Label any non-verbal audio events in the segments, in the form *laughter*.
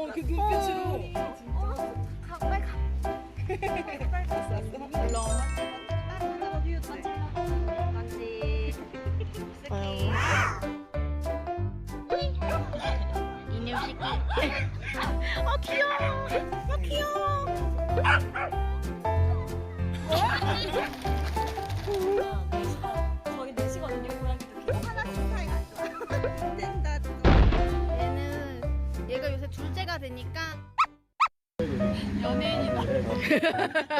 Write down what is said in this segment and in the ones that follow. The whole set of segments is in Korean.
어, 그 눈빛으로. 가까이 가. 왔어, 왔어. 물론. 맞지. 새끼. 이놈 새끼. 아 귀여워. 아 귀여워. *laughs* 둘째가 되니까 연예인이다.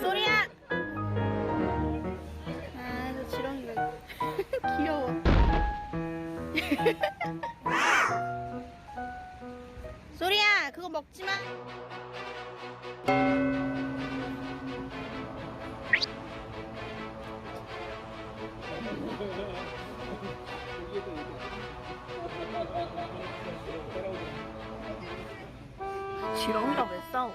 소리야. 아, 저 지렁이가 *laughs* 귀여워. 소리야, 그거 먹지 마. 지렁이랑 왜 싸우지?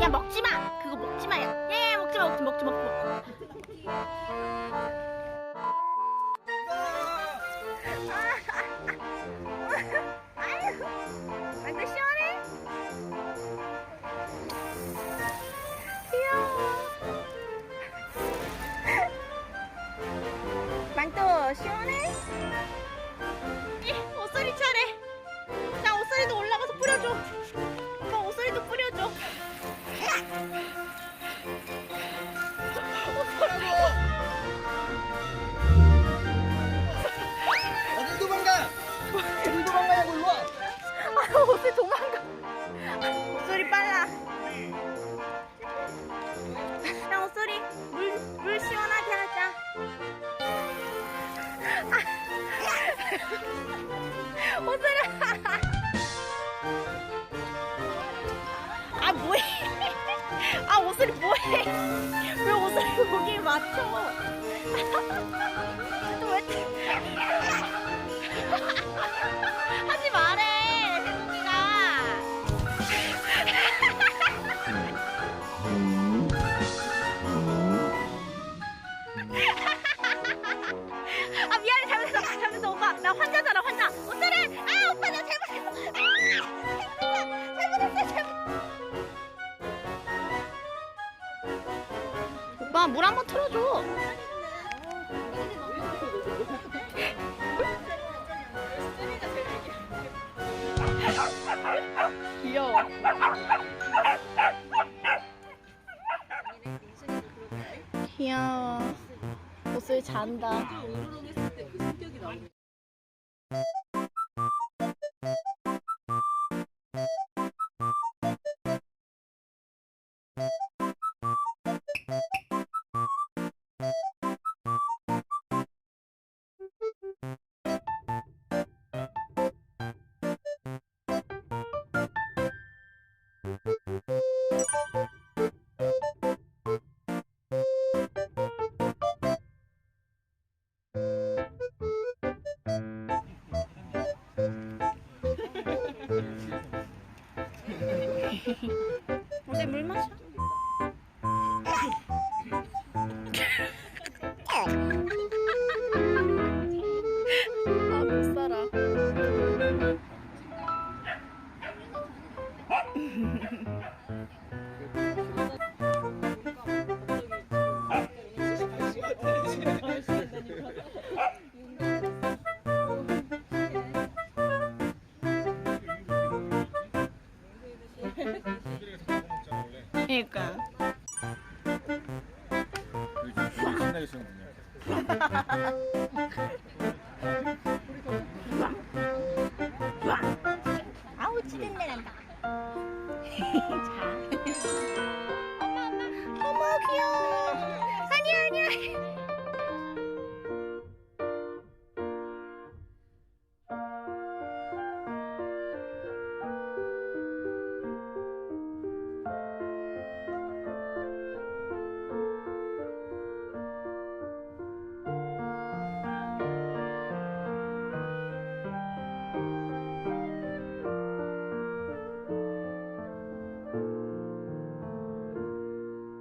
야 먹지 마. 그거 먹지 마 야. 야, 야 먹지 마. 먹지 먹지 먹지 먹지. 아 아, 뭐해. *laughs* 아, 옷소리 뭐해. *laughs* 왜 옷소리 거기에 *laughs* 맞춰. 또 왜. 하지 물 한번 틀어줘. 귀여워. 귀여워. 옷을 잔다 그러니까 신나게 쓰는군요. *laughs*